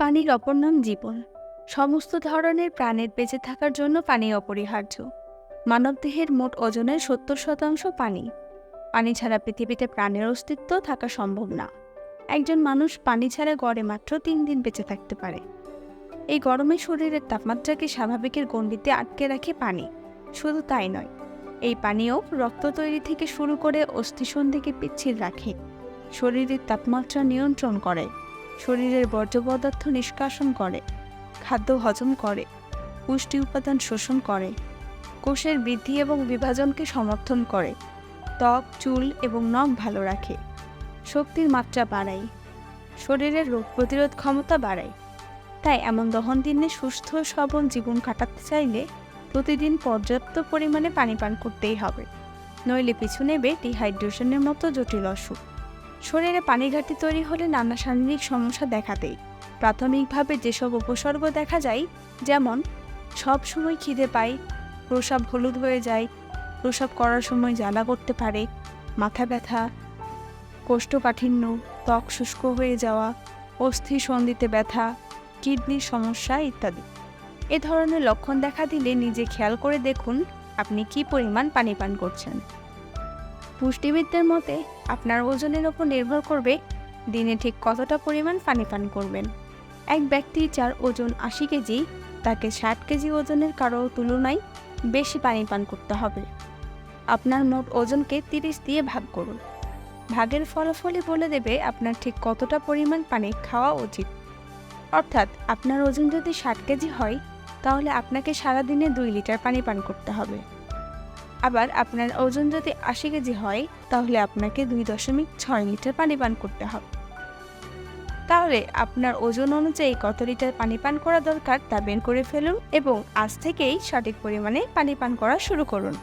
পানির অপর নাম জীবন। সমস্ত ধরনের প্রাণের বেঁচে থাকার জন্য পানি অপরিহার্য। মানবদেহের মোট ওজনের সত্তর শতাংশ পানি। পানি ছাড়া পৃথিবীতে প্রাণের অস্তিত্ব থাকা সম্ভব না। একজন মানুষ পানি ছাড়া গড়ে মাত্র তিন দিন বেঁচে থাকতে পারে। এই গরমে শরীরের তাপমাত্রাকে স্বাভাবিকের গণ্ডিতে আটকে রাখে পানি। শুধু তাই নয়, এই পানীয় রক্ত তৈরি থেকে শুরু করে অস্থিসন্ধিকে পিচ্ছিল রাখে। শরীরের তাপমাত্রা নিয়ন্ত্রণ করে। শরীরের বর্জ্য পদার্থ নিষ্কাশন করে, খাদ্য হজম করে, পুষ্টি উপাদান শোষণ করে, কোষের বৃদ্ধি এবং বিভাজনকে সমর্থন করে, ত্বক, চুল এবং নখ ভালো রাখে, শক্তির মাত্রা বাড়ায়, শরীরের রোগ প্রতিরোধ ক্ষমতা বাড়ায়। তাই এমন দহন দিনে সুস্থ সবল জীবন কাটাতে চাইলে প্রতিদিন পর্যাপ্ত পরিমাণে পানি পান করতেই হবে। নইলে পিছু নেবে ডিহাইড্রেশনের মতো জটিল অসুখ। শরীরে পানি ঘাটতি তৈরি হলে নানা শারীরিক সমস্যা দেখা দেয়। প্রাথমিকভাবে যেসব উপসর্গ দেখা যায়, যেমন সব সময় খিদে পায়, প্রসাব হলুদ হয়ে যায়, প্রসাব করার সময় জ্বালা করতে পারে, মাথা ব্যথা, কোষ্ঠকাঠিন্য, ত্বক শুষ্ক হয়ে যাওয়া, অস্থি সন্ধিতে ব্যথা, কিডনির সমস্যা ইত্যাদি। এ ধরনের লক্ষণ দেখা দিলে নিজে খেয়াল করে দেখুন আপনি কি পরিমাণ পানি পান করছেন। পুষ্টিবিদদের মতে, আপনার ওজনের ওপর নির্ভর করবে দিনে ঠিক কতটা পরিমাণ পানি পান করবেন। এক ব্যক্তি যার ওজন আশি কেজি, তাকে ষাট কেজি ওজনের কারও তুলনায় বেশি পানি পান করতে হবে। আপনার মোট ওজনকে তিরিশ দিয়ে ভাগ করুন। ভাগের ফলাফলই বলে দেবে আপনার ঠিক কতটা পরিমাণ পানি খাওয়া উচিত। অর্থাৎ আপনার ওজন যদি ষাট কেজি হয়, তাহলে আপনাকে সারাদিনে দুই লিটার পানি পান করতে হবে। আবার আপনার ওজন যদি আশি কেজি হয়, তাহলে আপনাকে দুই দশমিক ছয় লিটার পানি পান করতে হবে। তাহলে আপনার ওজন অনুযায়ী কত লিটার পানি পান করা দরকার তা বের করে ফেলুন এবং আজ থেকেই সঠিক পরিমাণে পানি পান করা শুরু করুন।